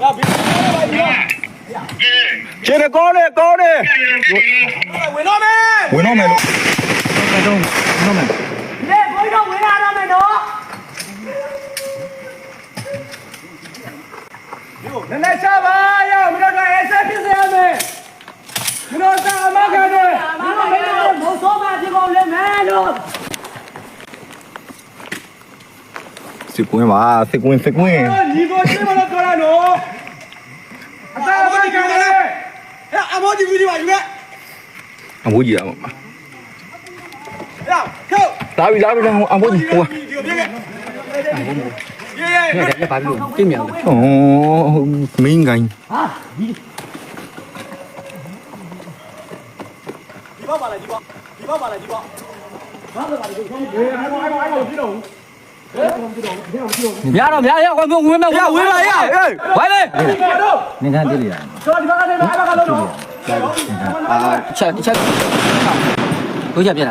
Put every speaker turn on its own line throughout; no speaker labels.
Ya, bien, Quiere, corre, corre.
Bueno, men.
Bueno, men. Perdón,
no men. Le voy a buena ahora, men, ¿no? Nene chava, ya, mira que ese que se llame. Mira que ama que no. Mira que no somos de con le menos.
Se cuin va, se cuin, se cuin.
Ni vos te van a colar, no. အသာဘောဒီကံလေအဲ့အဘောဒီဗီဒီပါယူခဲ့
အဘောကြီးရမှာပါလာခေလာပြီလာပြီလာအဘောကြီးဟိုကရေရေရေဘာလို့တိမြန်လဲဩမင်းကိုင်းဟာဒီပါပါလားဒီပါ
ဒီပါပါလားဒီပါဘာလဲပါဒီကောင်းရေဟိုဟိုဟိုဒီတော့ Biar dong, biar ya, kau mau mau
ya, mau ya, ya, baik deh. Ini kan dia dia.
Cek, cek. Kau siap ya?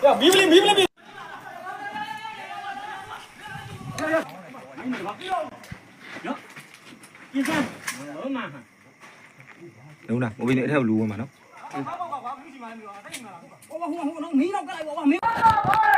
Ya, bibli, bibli.
Đúng nè, bộ bên nữa theo lù mà nó. ဟိုဟိုဟိုမင်းတော့ကလိုက်ပါဗျာမင်း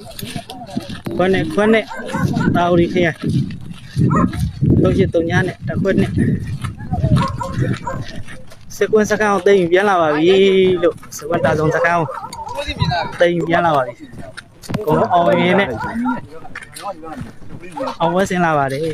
ခွန်းနဲ့ခွန်းနဲ့တာဝရီခရိုင်လုံးချစ်တုံညာနဲ့တခွန်းနဲ့စကွန်းစကောင်းတိမ်ပြန်လာပါပြီလို့စကွန်းတာဆောင်စကောင်းတိမ်ပြန်လာပါပြီကိုအောင်ရင်းနဲ့အောင်ဝဲဆင်းလာပါတယ်